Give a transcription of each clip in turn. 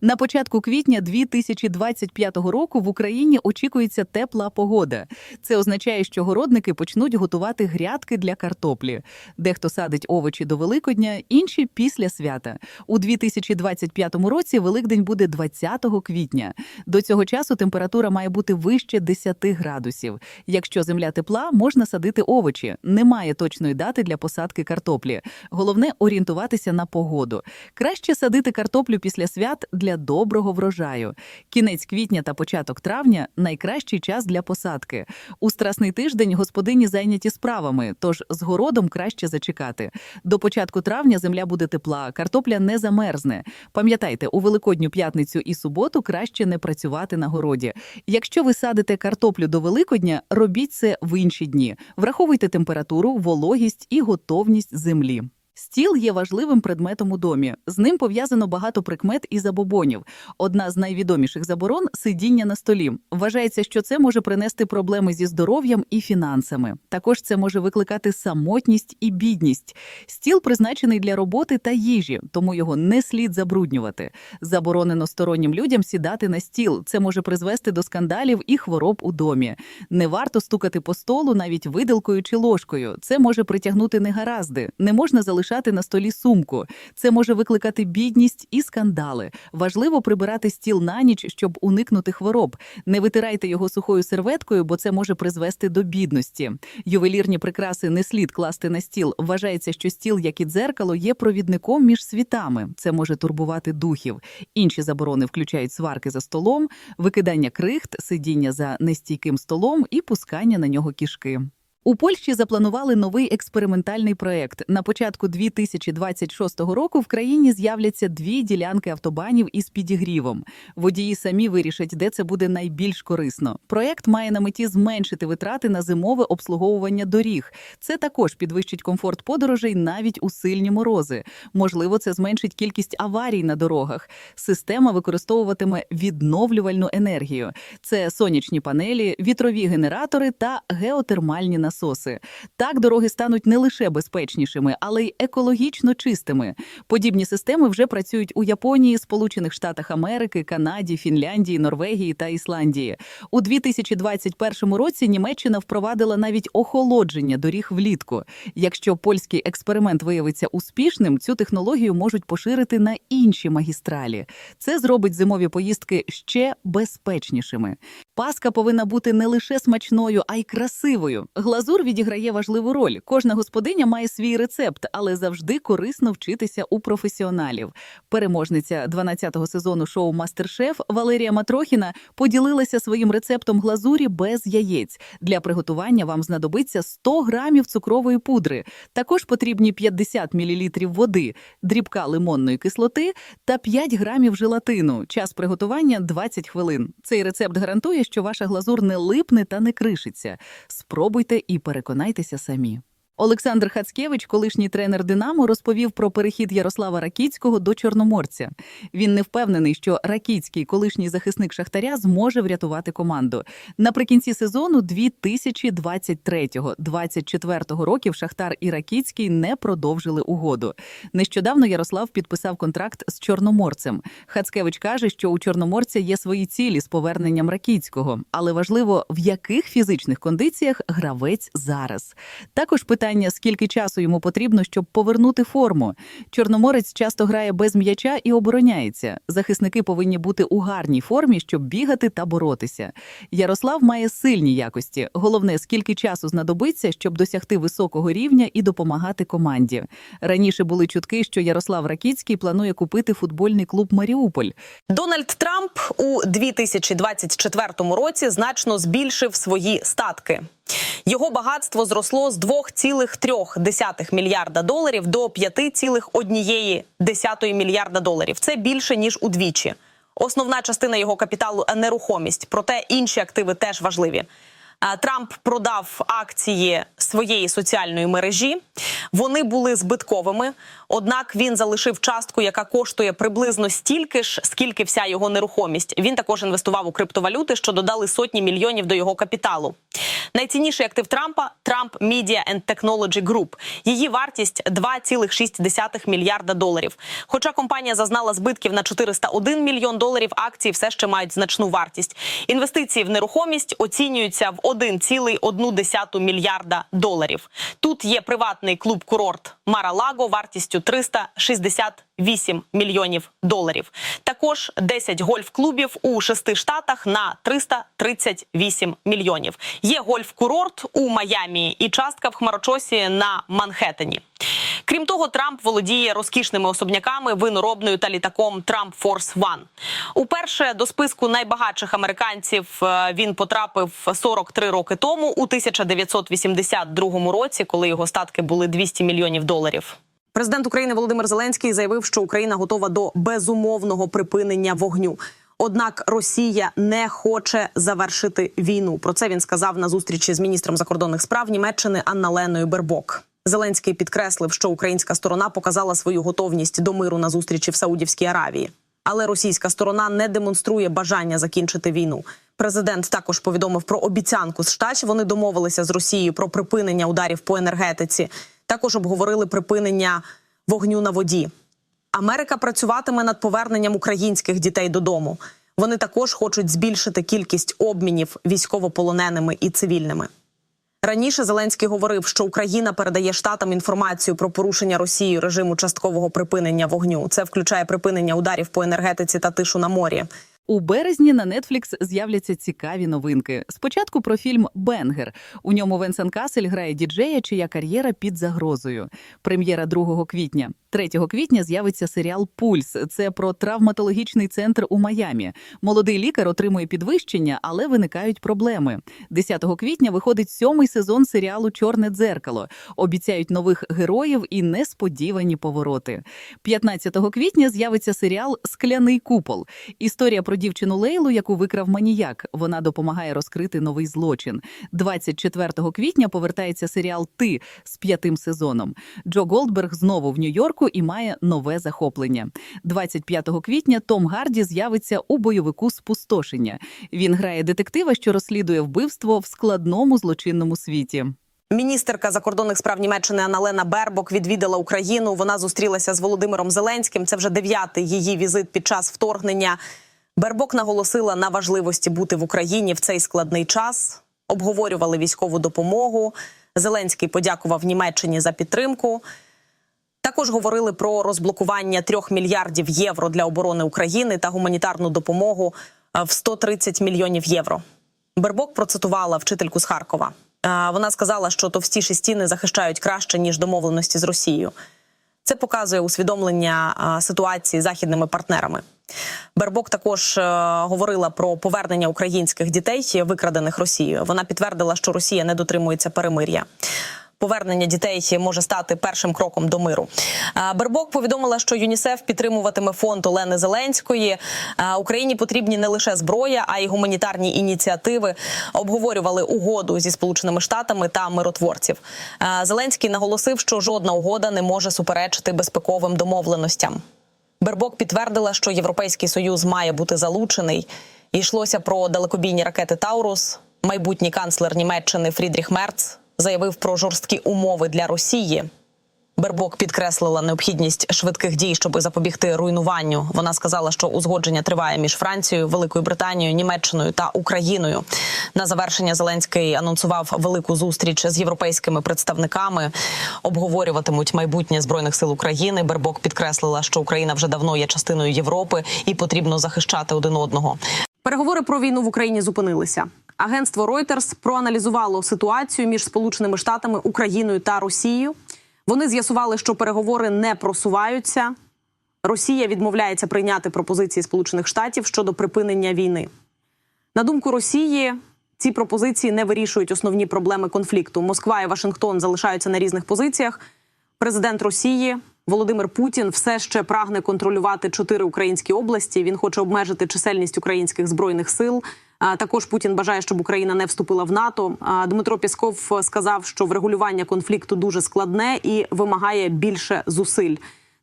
На початку квітня 2025 року в Україні очікується тепла погода. Це означає, що городники почнуть готувати грядки для картоплі. Дехто садить овочі до Великодня, інші після свята. У 2025 році Великдень буде 20 квітня. До цього часу температура має бути вище 10 градусів. Якщо земля тепла, можна садити овочі. Немає точної дати для посадки картоплі. Головне орієнтуватися на погоду. Краще садити картоплю після свят для доброго врожаю. Кінець квітня та початок травня найкращий час для посадки. У страсний тиждень господині зайняті справами, тож з городом краще зачекати. До початку травня земля буде тепла, картопля не замерзне. Пам'ятайте, у великодню п'ятницю і суботу краще не працювати на городі. Якщо ви садите картоплю до Великодня, робіть це в інші дні. Враховуйте температуру, вологість і готовність землі. Стіл є важливим предметом у домі. З ним пов'язано багато прикмет і забобонів. Одна з найвідоміших заборон сидіння на столі. Вважається, що це може принести проблеми зі здоров'ям і фінансами. Також це може викликати самотність і бідність. Стіл призначений для роботи та їжі, тому його не слід забруднювати. Заборонено стороннім людям сідати на стіл. Це може призвести до скандалів і хвороб у домі. Не варто стукати по столу навіть виделкою чи ложкою. Це може притягнути негаразди. Не можна залишати на столі сумку. Це може викликати бідність і скандали. Важливо прибирати стіл на ніч, щоб уникнути хвороб. Не витирайте його сухою серветкою, бо це може призвести до бідності. Ювелірні прикраси не слід класти на стіл. Вважається, що стіл, як і дзеркало, є провідником між світами. Це може турбувати духів. Інші заборони включають сварки за столом, викидання крихт, сидіння за нестійким столом і пускання на нього кішки. У Польщі запланували новий експериментальний проект. На початку 2026 року в країні з'являться дві ділянки автобанів із підігрівом. Водії самі вирішать, де це буде найбільш корисно. Проект має на меті зменшити витрати на зимове обслуговування доріг. Це також підвищить комфорт подорожей навіть у сильні морози. Можливо, це зменшить кількість аварій на дорогах. Система використовуватиме відновлювальну енергію. Це сонячні панелі, вітрові генератори та геотермальні насоси. Так дороги стануть не лише безпечнішими, але й екологічно чистими. Подібні системи вже працюють у Японії, Сполучених Штатах Америки, Канаді, Фінляндії, Норвегії та Ісландії. У 2021 році Німеччина впровадила навіть охолодження доріг влітку. Якщо польський експеримент виявиться успішним, цю технологію можуть поширити на інші магістралі. Це зробить зимові поїздки ще безпечнішими. Паска повинна бути не лише смачною, а й красивою. Глазур відіграє важливу роль. Кожна господиня має свій рецепт, але завжди корисно вчитися у професіоналів. Переможниця 12-го сезону шоу Мастер-шеф Валерія Матрохіна поділилася своїм рецептом глазурі без яєць. Для приготування вам знадобиться 100 грамів цукрової пудри. Також потрібні 50 мл води, дрібка лимонної кислоти та 5 грамів желатину. Час приготування 20 хвилин. Цей рецепт гарантує, що ваша глазур не липне та не кришиться. Спробуйте і переконайтеся самі. Олександр Хацкевич, колишній тренер Динамо, розповів про перехід Ярослава Ракіцького до Чорноморця. Він не впевнений, що Ракіцький, колишній захисник Шахтаря, зможе врятувати команду. Наприкінці сезону 2023-2024 років Шахтар і Ракіцький не продовжили угоду. Нещодавно Ярослав підписав контракт з Чорноморцем. Хацкевич каже, що у Чорноморця є свої цілі з поверненням Ракіцького, але важливо, в яких фізичних кондиціях гравець зараз. Також питання, скільки часу йому потрібно, щоб повернути форму. Чорноморець часто грає без м'яча і обороняється. Захисники повинні бути у гарній формі, щоб бігати та боротися. Ярослав має сильні якості. Головне, скільки часу знадобиться, щоб досягти високого рівня і допомагати команді. Раніше були чутки, що Ярослав Ракіцький планує купити футбольний клуб Маріуполь. Дональд Трамп у 2024 році значно збільшив свої статки. Його багатство зросло з 2,3 мільярда доларів до 5,1 мільярда доларів. Це більше ніж удвічі. Основна частина його капіталу нерухомість, проте інші активи теж важливі. Трамп продав акції своєї соціальної мережі. Вони були збитковими. Однак він залишив частку, яка коштує приблизно стільки ж, скільки вся його нерухомість. Він також інвестував у криптовалюти, що додали сотні мільйонів до його капіталу. Найцінніший актив Трампа Trump Media and Technology Group. Її вартість 2,6 мільярда доларів. Хоча компанія зазнала збитків на 401 мільйон доларів, акції все ще мають значну вартість. Інвестиції в нерухомість оцінюються в 1,1 мільярда доларів. Тут є приватний клуб-курорт Мара-Лаго вартістю 368 мільйонів доларів. Також 10 гольф-клубів у шести штатах на 338 мільйонів. Є гольф-курорт у Майамі і частка в Хмарочосі на Манхеттені. Крім того, Трамп володіє розкішними особняками, виноробною та літаком Трамп Форс One. Уперше до списку найбагатших американців е, він потрапив 43 роки тому, у 1982 році, коли його статки були 200 мільйонів доларів. Президент України Володимир Зеленський заявив, що Україна готова до безумовного припинення вогню. Однак Росія не хоче завершити війну. Про це він сказав на зустрічі з міністром закордонних справ Німеччини Анна-Леною Бербок. Зеленський підкреслив, що українська сторона показала свою готовність до миру на зустрічі в Саудівській Аравії. Але російська сторона не демонструє бажання закінчити війну. Президент також повідомив про обіцянку з штатів. Вони домовилися з Росією про припинення ударів по енергетиці. Також обговорили припинення вогню на воді. Америка працюватиме над поверненням українських дітей додому. Вони також хочуть збільшити кількість обмінів військовополоненими і цивільними. Раніше Зеленський говорив, що Україна передає штатам інформацію про порушення Росією режиму часткового припинення вогню. Це включає припинення ударів по енергетиці та тишу на морі. У березні на Netflix з'являться цікаві новинки. Спочатку про фільм Бенгер. У ньому Венсан Касель грає діджея, чия кар'єра під загрозою. Прем'єра 2 квітня. 3 квітня з'явиться серіал Пульс. Це про травматологічний центр у Майамі. Молодий лікар отримує підвищення, але виникають проблеми. 10 квітня виходить сьомий сезон серіалу Чорне дзеркало. Обіцяють нових героїв і несподівані повороти. 15 квітня з'явиться серіал Скляний купол. Історія про дівчину Лейлу, яку викрав маніяк. Вона допомагає розкрити новий злочин. 24 квітня повертається серіал Ти з п'ятим сезоном. Джо Голдберг знову в Нью-Йорку і має нове захоплення. 25 квітня Том Гарді з'явиться у бойовику Спустошення. Він грає детектива, що розслідує вбивство в складному злочинному світі. Міністерка закордонних справ Німеччини Аналена Бербок відвідала Україну. Вона зустрілася з Володимиром Зеленським. Це вже дев'ятий її візит під час вторгнення. Бербок наголосила на важливості бути в Україні в цей складний час. Обговорювали військову допомогу. Зеленський подякував Німеччині за підтримку. Також говорили про розблокування трьох мільярдів євро для оборони України та гуманітарну допомогу е, в 130 мільйонів євро. Бербок процитувала вчительку з Харкова. Е, Вона сказала, що товстіші стіни захищають краще ніж домовленості з Росією. Це показує усвідомлення е, ситуації західними партнерами. Бербок також е, говорила про повернення українських дітей, викрадених Росією. Вона підтвердила, що Росія не дотримується перемир'я. Повернення дітей може стати першим кроком до миру. Е, Бербок повідомила, що ЮНІСЕФ підтримуватиме фонд Олени Зеленської. Е, Україні потрібні не лише зброя, а й гуманітарні ініціативи. Обговорювали угоду зі Сполученими Штатами та миротворців. Зеленський наголосив, що жодна угода не може суперечити безпековим домовленостям. Бербок підтвердила, що Європейський союз має бути залучений. Йшлося про далекобійні ракети Таурус. Майбутній канцлер Німеччини Фрідріх Мерц заявив про жорсткі умови для Росії. Бербок підкреслила необхідність швидких дій, щоб запобігти руйнуванню. Вона сказала, що узгодження триває між Францією, Великою Британією, Німеччиною та Україною. На завершення Зеленський анонсував велику зустріч з європейськими представниками. Обговорюватимуть майбутнє збройних сил України. Бербок підкреслила, що Україна вже давно є частиною Європи і потрібно захищати один одного. Переговори про війну в Україні зупинилися. Агентство Reuters проаналізувало ситуацію між Сполученими Штатами, Україною та Росією. Вони з'ясували, що переговори не просуваються. Росія відмовляється прийняти пропозиції Сполучених Штатів щодо припинення війни. На думку Росії, ці пропозиції не вирішують основні проблеми конфлікту. Москва і Вашингтон залишаються на різних позиціях. Президент Росії Володимир Путін все ще прагне контролювати чотири українські області. Він хоче обмежити чисельність українських збройних сил. Також Путін бажає, щоб Україна не вступила в НАТО. Дмитро Пісков сказав, що врегулювання конфлікту дуже складне і вимагає більше зусиль.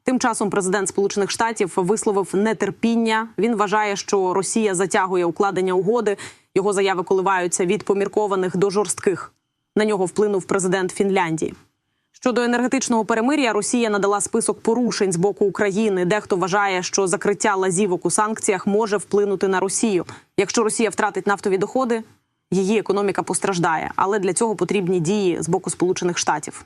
Тим часом президент Сполучених Штатів висловив нетерпіння. Він вважає, що Росія затягує укладення угоди, Його заяви коливаються від поміркованих до жорстких. На нього вплинув президент Фінляндії. Щодо енергетичного перемир'я, Росія надала список порушень з боку України. Дехто вважає, що закриття лазівок у санкціях може вплинути на Росію. Якщо Росія втратить нафтові доходи, її економіка постраждає. Але для цього потрібні дії з боку Сполучених Штатів.